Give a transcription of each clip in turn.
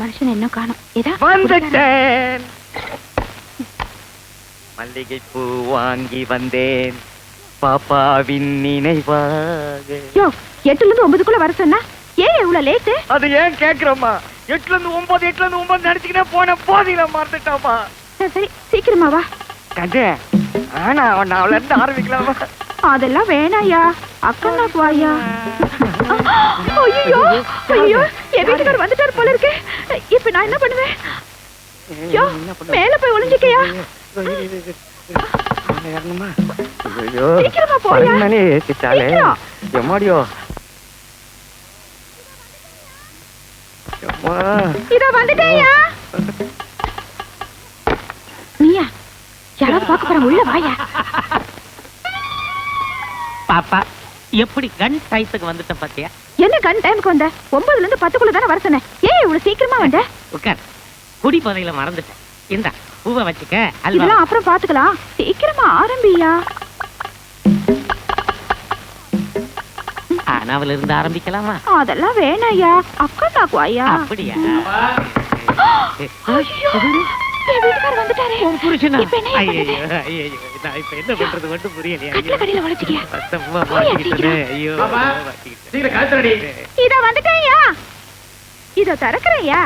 மனுஷன் இன்னும் காணும். வந்துட்டேன். மல்லிகை பூ வாங்கி வந்தேன். பாப்பாவின் நினைவாக. யோ எட்டுல இருந்து ஒன்பதுக்குள்ள வர சொன்னா? ஏன் இவ்வளவு லேட்டு அது ஏன் கேக்குறம்மா? எட்டுல இருந்து ஒன்பது எட்டுல இருந்து ஒன்பது நினைச்சுக்கிட்டே போன போதில மறந்துட்டாமா சரி சரி சீக்கிரமா வா. கண்டே ஆனா அவன் அவள இருந்து ஆரம்பிக்கலாமா? அதெல்லாம் வேணாயா அக்கா வாயா ஐயோ ஐயோ என் வீட்டுக்காரர் வந்துட்டாரு போல இருக்கு. இப்ப நான் என்ன பண்ணுவேன்? யோ, மேல போய் ஒளிஞ்சுக்கயா? சீக்கிரமா போயா. எம்மாடியோ. எம்மா. இதோ வந்துட்டேயா? நீயா? உள்ள வாயா? பாப்பா எப்படி கன் டயத்துக்கு வந்துட்டேன் பாத்தியா? என்ன கண் டைமுக்கு வந்த? ஒன்பதுல இருந்து பத்துக்குள்ள தானே வர சொன்னேன். ஏன் இவ்வளவு சீக்கிரமா வந்த? உட்கார். குடி போதையில மறந்துட்டேன். இந்த பூவை வச்சுக்க இதெல்லாம் அப்புறம் பாத்துக்கலாம் சீக்கிரமா ஆரம்பியா. ஆனாவில இருந்து ஆரம்பிக்கலாமா? அதெல்லாம் வேணாயா அக்கா நாக்கு வாயா அப்படியா ஐயோ. சீக்கிரம். கழுத்தடி இதோ வந்துட்டேயா இதோ திறக்கிறேயா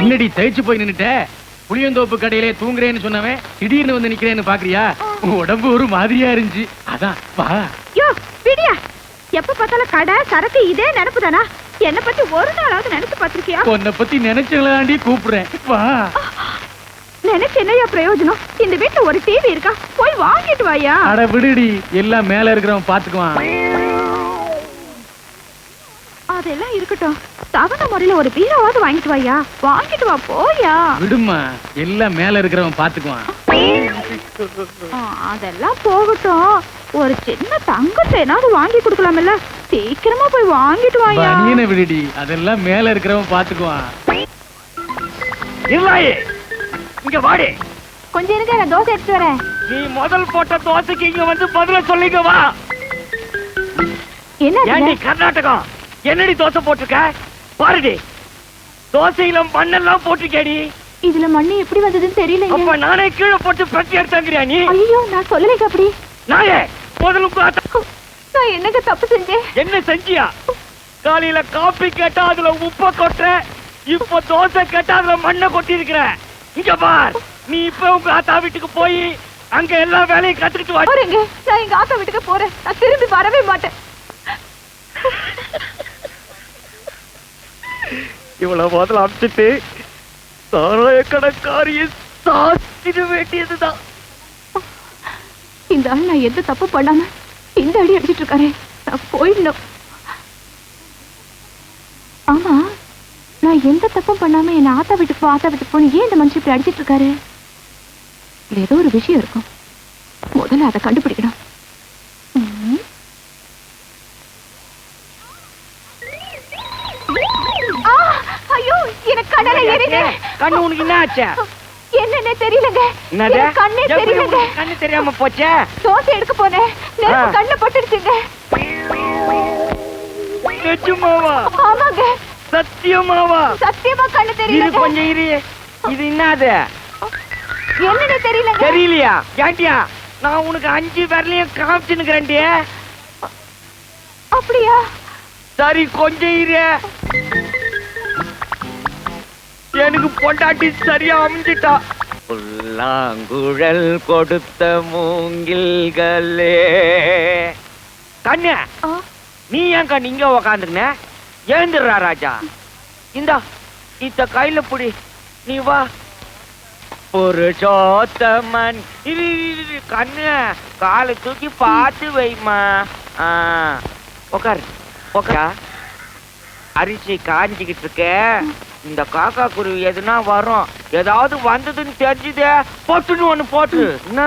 என்னடி தேய்ச்சு போய் நின்னுட்ட? புளியந்தோப்பு கடையிலே தூங்குறேன்னு சொன்னவன் திடீர்னு வந்து நிக்கிறேன்னு பாக்குறியா? உன் உடம்பு ஒரு மாதிரியா இருந்துச்சு. அதான் வா. யோ விடியா. எப்ப பார்த்தாலும் கடை சரக்கு இதே நினைப்பு தானா என்ன பத்தி ஒரு நாளாவது நினைச்சு பார்த்திருக்கியா? உன்னை பத்தி நினைச்சலாண்டி கூப்பிடுறேன். வா. நினைச்சு என்னையா பிரயோஜனம்? இந்த வீட்டுல ஒரு டிவி இருக்கா? போய் வாங்கிட்டு வாயா. அட விடுடி எல்லாம் மேல இருக்கிறவன் பாத்துக்குவான். அதெல்லாம் இருக்கட்டும். தவணை முறையில ஒரு பீரோவாவது வாங்கிட்டு வாயா. வாங்கிட்டு வா போயா. விடுமா எல்லாம் மேல இருக்கிறவன் பாத்துக்குவான். அதெல்லாம் போகட்டும். ஒரு சின்ன தங்க செயினாவது வாங்கி கொடுக்கலாம்ல. சீக்கிரமா போய் வாங்கிட்டு வாயா. பனியனை விடுடி? அதெல்லாம் மேல இருக்கிறவன் பாத்துக்குவான். இல்லாயே இங்க வாடி. கொஞ்சம் இருங்க நான் தோசை எடுத்து வரேன். நீ முதல் போட்ட தோசைக்கு இங்க வந்து பதில சொல்லிங்க வா. என்ன ஏண்டி? கர்நாடகம்? என்னடி தோசை போட்டிருக்க? பாருடி. தோசையில மண்ணெல்லாம் போட்டிருக்கேடி. இதுல மண்ணு எப்படி வந்ததுன்னு தெரியலங்க அப்ப நானே கீழே போட்டு பிரட்டி எடுத்தாங்கிறியா நீ? ஐயோ நான் சொல்லலைங்க அப்படி. நாயே முதல்ல நான் என்னங்க தப்பு செஞ்சேன்? என்ன செஞ்சியா? காலையில காபி கேட்டா அதுல உப்ப கொட்டுற இப்ப தோசை கேட்டா அதுல மண்ணை கொட்டி இருக்கிற இங்க பார். நீ இப்ப உங்க ஆத்தா வீட்டுக்கு போய் அங்க எல்லா வேலையும் கத்துக்கிட்டு வா. போறேங்க. நான் எங்க ஆத்தா வீட்டுக்கு போறேன். நான் திரும்பி வரவே மாட்டேன். இவ்வளவு முதல்ல அமிச்சிட்டு சாராய கடைக்காரிய சாத்திட வேண்டியதுதான். இந்த ஆள் நான் எந்த தப்பு பண்ணாம இந்த அடி அடிச்சிட்டு இருக்காரு. நான் போயிடணும். ஆமா எந்த தப்பும் பண்ணாம என்ன ஆத்தா வீட்டுக்கு போ ஆத்தா வீட்டுக்கு போன ஏன் இந்த மனுஷன் இப்படி அடிச்சிட்டு இருக்காரு? இதுல ஏதோ ஒரு விஷயம் இருக்கும். முதல்ல அதை கண்டுபிடிக்கணும். ஐயோ எனக்கு கடலை கண்ணு உனக்கு என்ன ஆச்சு? என்னன்னே தெரியலங்க. என்னது? எனக்கு கண்ணே எப்படி தெரியலங்க. உனக்கு கண்ணு தெரியாம போச்சே? தோசை எடுக்க போனேன். நெருப்பு ஆ. கண்ணுல பட்டுடுச்சுங்க. நிஜமாவா? ஆமாங்க. சத்தியமாவா? சத்தியமா கண்ணு இது தெரியலங்க கொஞ்சம் இரு. இது என்னது? என்னன்னே தெரியலங்க. தெரியலையா? ஏண்டியா நான் உனக்கு அஞ்சு விரலையும் காமிச்சுன்னுக்கிறேன்டி. அப்படியா? சரி கொஞ்சம் இரு. எனக்கு பொண்டாட்டி சரியா அமைஞ்சிட்டா. புல்லாங்குழல் கொடுத்த மூங்கில்களே. கண்ணு நீ ஏன் கண்ணு இங்க உக்காந்துக்கின? எழுந்துடுறா ராஜா. இந்தா இத்த கையில புடி. நீ வா. புருஷோத்தமன் இரு கண்ணு. காலை தூக்கி பார்த்து வைமா உக்கார் உக்கா அரிசி காஞ்சிக்கிட்டு இருக்க. இந்த காக்கா குருவி எதுனா வரும். ஏதாவது வந்ததுன்னு தெரிஞ்சுதே. போட்டுன்னு ஒண்ணு போட்டு. என்ன?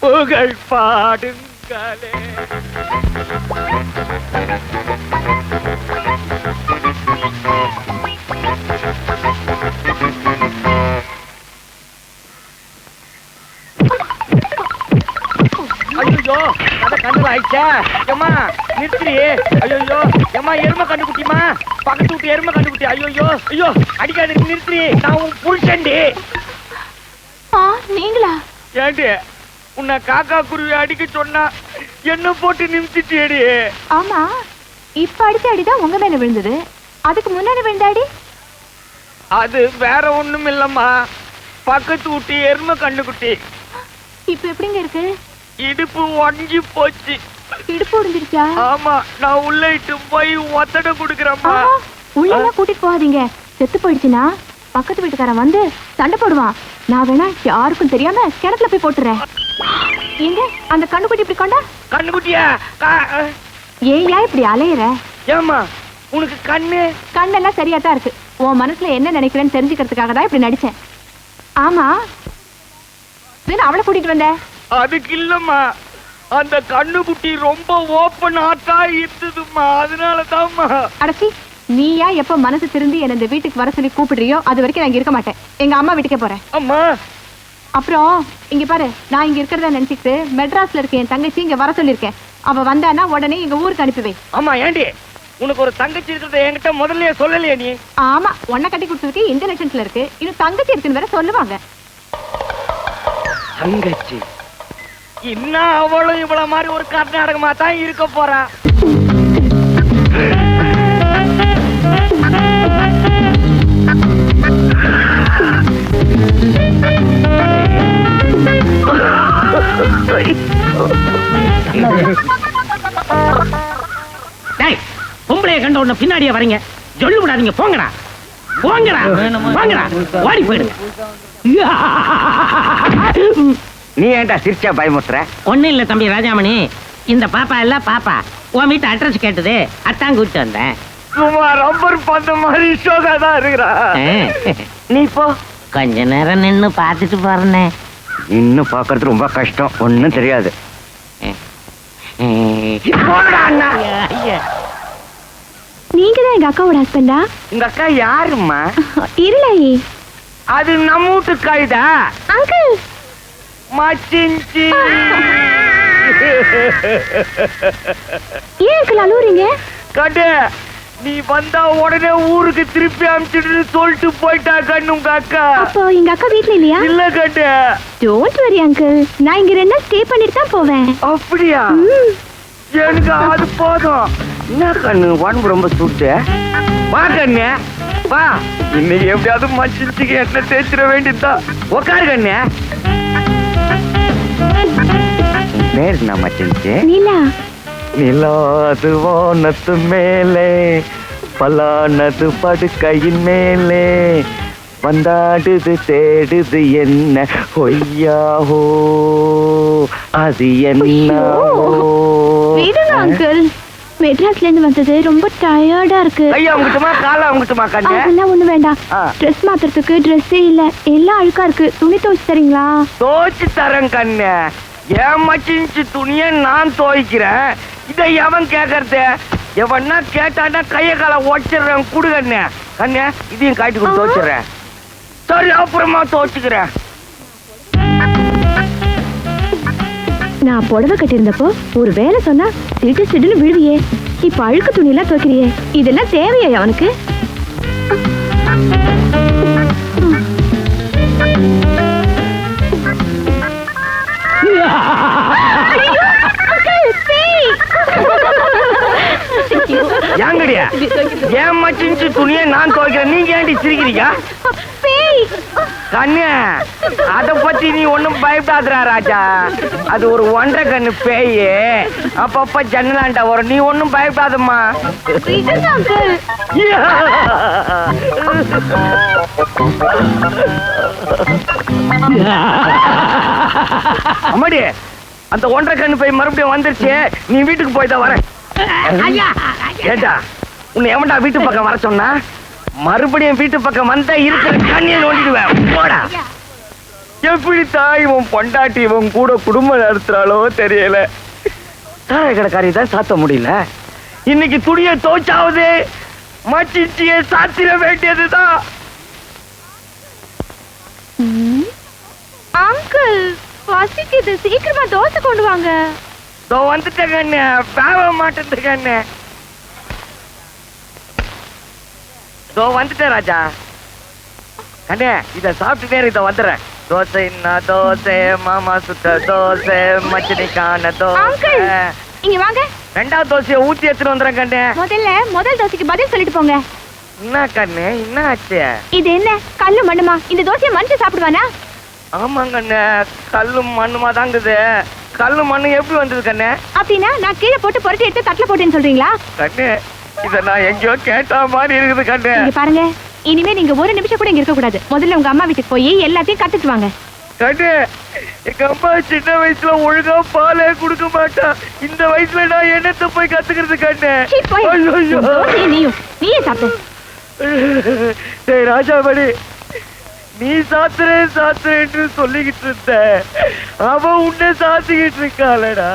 புகழ் பாடுங்களே. ஐயோ ஆயிடுச்சா? ஏம்மா நிறுத்துறி ஐயோ ஏம்மா எருமை கண்டுக்குட்டிமா பக்கத்து வீட்டு எருமை கண்டுக்குட்டி. ஐயோ ஐயோ அடிக்காது நிறுத்துறி. நான் உன் புருஷன்டி. நீங்களா? ஏண்டி உன்னை காக்கா குருவி அடிக்க சொன்னா என்ன போட்டு நிமித்திட்டியடி ஆமா இப்ப அடிச்ச அடிதான் உங்க மேல விழுந்தது. அதுக்கு முன்னாடி விழுந்த அடி அது வேற ஒண்ணும் இல்லம்மா. பக்கத்து வீட்டு எருமை கண்டுக்குட்டி இப்ப எப்படிங்க இருக்கு? இடுப்பு உடஞ்சி போச்சு. இடுப்பு உடைஞ்சிருச்சா? ஆமா நான் உள்ள இட்டு போய் ஒத்தடை கொடுக்குறேம்மா. உள்ள எல்லாம் கூட்டிட்டு போகாதீங்க. செத்து போயிடுச்சுன்னா பக்கத்து வீட்டுக்காரன் வந்து சண்டை போடுவான். நான் வேணா யாருக்கும் தெரியாம கிணத்துல போய் போட்டுறேன். எங்க? அந்த கண்ணுக்குட்டி இப்படி கொண்டா? கண்ணுக்குட்டியா? ஏயா இப்படி அலையிற? ஏம்மா உனக்கு கண்ணு? கண்ணெல்லாம் சரியா தான் இருக்கு. உன் மனசுல என்ன நினைக்கிறேன்னு தெரிஞ்சுக்கிறதுக்காக தான் இப்படி நடிச்சேன். ஆமா. அவளை கூட்டிட்டு வந்த? அதுக்கு இல்லம்மா. அந்த கண்ணுக்குட்டி ரொம்ப ஓப்பன் ஆட்டா இருந்ததும்மா. அதனாலதாம்மா. அடச்சி நீயா எப்ப மனசு திருந்தி என்ன இந்த வீட்டுக்கு வர சொல்லி கூப்பிடுறியோ அது வரைக்கும் நான் இருக்க மாட்டேன். எங்க அம்மா வீட்டுக்கே போறேன். அம்மா அப்புறம் இங்க பாரு நான் இங்க இருக்கிறத நினைச்சிட்டு மெட்ராஸ்ல இருக்க என் தங்கச்சி இங்க வர சொல்லிருக்கேன் அவ வந்தானா உடனே எங்க ஊருக்கு அனுப்பி வை. ஆமா ஏண்டி? உனக்கு ஒரு தங்கச்சி இருக்கிறத என்கிட்ட முதல்லயே சொல்லலையே நீ? ஆமா உன்னை கட்டி கொடுத்ததுக்கு இந்த லட்சத்துல இருக்கு. இன்னும் தங்கச்சி இருக்குன்னு வேற சொல்லுவாங்க. தங்கச்சி? இன்னும் அவளும் இவ்வளவு மாதிரி ஒரு கர்நாடகமா தான் இருக்க போறா. உடனே பின்னாடியே வரீங்க. சொல்லு விடாதீங்க போங்கடா. போங்கடா போங்கடா. ஓடி போயிடுங்க. நீ ஏன்டா சிரிச்சா பயமுத்துற ஒண்ணும் இல்ல தம்பி ராஜாமணி. இந்த பாப்பா இல்ல பாப்பா. உன் வீட்டு அட்ரஸ் கேட்டது. அத்தான் கூப்பிட்டு வந்தேன். சும்மா ரப்பர் பந்த மாதிரி ஷோகா தான் இருக்கிறா நீ போ. கொஞ்ச நேரம் நின்னு பார்த்துட்டு போறேனே. இன்னும் பாக்குறது ரொம்ப கஷ்டம். ஒண்ணும் தெரியாது. நீங்க தான் எங்க அக்காவோட ஹஸ்பண்டா உங்க அக்கா யாரும்மா? இருளாயி அது நம்ம வீட்டு காய்தா அங்கிள். மச்சிஞ்சி ஏன் அங்கிள் அழுவுறீங்க? கண்டு நீ வந்தா உடனே ஊருக்கு திருப்பி அனுப்பிச்சிட்டு சொல்லிட்டு போயிட்டா கண்ணு உங்க அக்கா. அப்போ எங்க அக்கா வீட்ல இல்லையா? இல்ல கண்டு டோன்ட் வரி அங்கிள் நான் இங்க ரெண்டு ஸ்டே பண்ணிட்டு தான் போவேன். அப்படியா. எனக்கு அது போதும். என்ன கண்ணு உடம்பு ரொம்ப சுட்டு வா கண்ணு வா. இன்னைக்கு எப்படியாவது மச்சிஞ்சுக்கு என்ன தேய்ச்சிட வேண்டியதுதான். உக்காரு கண்ணு. பேர் என்ன மச்சிஞ்சு நீலா. நிலாது வானத்து மேலே. பலானது படுக்கையின் மேலே. வந்தாடுது தேடுது என்ன? பொய்யாஹோ அது என்ன விடுங்க அங்கிள் மெட்ராஸ்ல இருந்து வந்தது ரொம்ப டயர்டா இருக்கு. ஐயா அவங்கட்டுமா காலை அவங்கட்டுமா கண்ணு? அதெல்லாம் ஒண்ணு வேண்டாம். ட்ரெஸ் மாத்துறதுக்கு ட்ரெஸ்ஸே இல்ல. எல்லாம் அழுக்கா இருக்கு. துணி துவைச்சு தரீங்களா? தோச்சு தரேன் கண்ணு. ஏன் மச்சிஞ்சு துணிய நான் துவைக்கிறேன்? இதை எவன் கேட்கறது எவன்னா கேட்டான்னா கைய காலை உடச்சிடுறேன். குடு கண்ணு. கண்ணு இதையும் காட்டி கொடுத்து துவைச்சிடுறேன். சரி அப்புறமா துவைச்சுக்கிறேன். நான் புடவை கட்டியிருந்தப்போ ஒரு வேலை சொன்னா சிட்டு சிட்டுன்னு விழுவியே. இப்ப அழுக்கு துணி எல்லாம் துவைக்கிறியே. இதெல்லாம் தேவையா அவனுக்கு? ஏங்கடியா? ஏன் மச்சிஞ்சு துணியை நான் துவைக்கிறேன்? நீங்க ஏன்டி சிரிக்கிறீங்க? கண்ணு அத பத்தி நீ ஒண்ணும் பயப்படாதடா ராஜா. அது ஒரு ஒன்றரை கண்ணு பேய். அப்பப்ப ஜன்னலாண்ட வரும். நீ ஒண்ணும் பயப்படாதம்மா. அம்மாடி அந்த ஒன்றரை கண்ணு பேய் மறுபடியும் வந்துருச்சு. நீ வீட்டுக்கு போய் தான் வரேன். ஏண்டா உன்னை எவன்டா வீட்டு பக்கம் வர சொன்னா? மறுபடியும் வீட்டு பக்கம் வந்தா இருக்கிற கண்ணியை நோண்டிடுவேன். போடா. எப்படி தாய் இவன் பொண்டாட்டி இவன் கூட குடும்பம் நடத்துறாளோ தெரியல. தாழை கடைக்காரி தான் சாத்த முடியல. இன்னைக்கு துணியை தோச்சாவது மச்சிச்சியை சாத்திர வேண்டியதுதான். அங்கிள் பசிக்குது சீக்கிரமா தோசை கொண்டு வாங்க. இதோ வந்துட்டேன் கண்ணு பேவ மாட்டேன் கண்ணு இதோ வந்துட்டேன் ராஜா. கண்ணே இத சாப்பிட்டுட்டே இதை வந்துடுறேன். தோசை என்ன தோசை மாமா சுட்ட தோசை மச்சினிக்கான தோசை. இங்க வாங்க. ரெண்டாவது தோசையை ஊத்தி எடுத்துட்டு வந்துடுறேன் கண்ணே. முதல்ல முதல் தோசைக்கு பதில் சொல்லிட்டு போங்க. என்ன கண்ணு என்ன ஆச்சு? இது என்ன கல்லு மண்ணுமா? இந்த தோசையை மனுஷன் சாப்பிடுவானா? ஆமாங்க கண்ணு கல்லும் மண்ணுமா தாங்குது. கல்லு மண்ணு எப்படி வந்தது கண்ணு? அப்படின்னா நான் கீழே போட்டு புரட்டி எடுத்து தட்டுல போட்டேன்னு சொல்றீங்களா? கண்ணு இத நான் எங்கேயோ கேட்ட மாதிரி இருக்குது கண்ணு. இங்க பாருங்க. இனிமே நீங்க ஒரு நிமிஷம் கூட இங்க இருக்க கூடாது முதல்ல உங்க அம்மா வீட்டுக்கு போய் எல்லாத்தையும் கத்துட்டு வாங்க. கண்ணு எங்க அம்மா சின்ன வயசுல ஒழுங்கா பாலே கொடுக்க மாட்டா. இந்த வயசுல நான் என்னத்த போய் கத்துக்கிறது கண்ணு? நீயும். நீயே சாப்பிடு. டேய் ராஜாமணி நீ சாத்துறே சாத்துறேன்னு சொல்லிக்கிட்டு இருந்த. அவன் உன்னை சாத்திக்கிட்டு இருக்காளடா.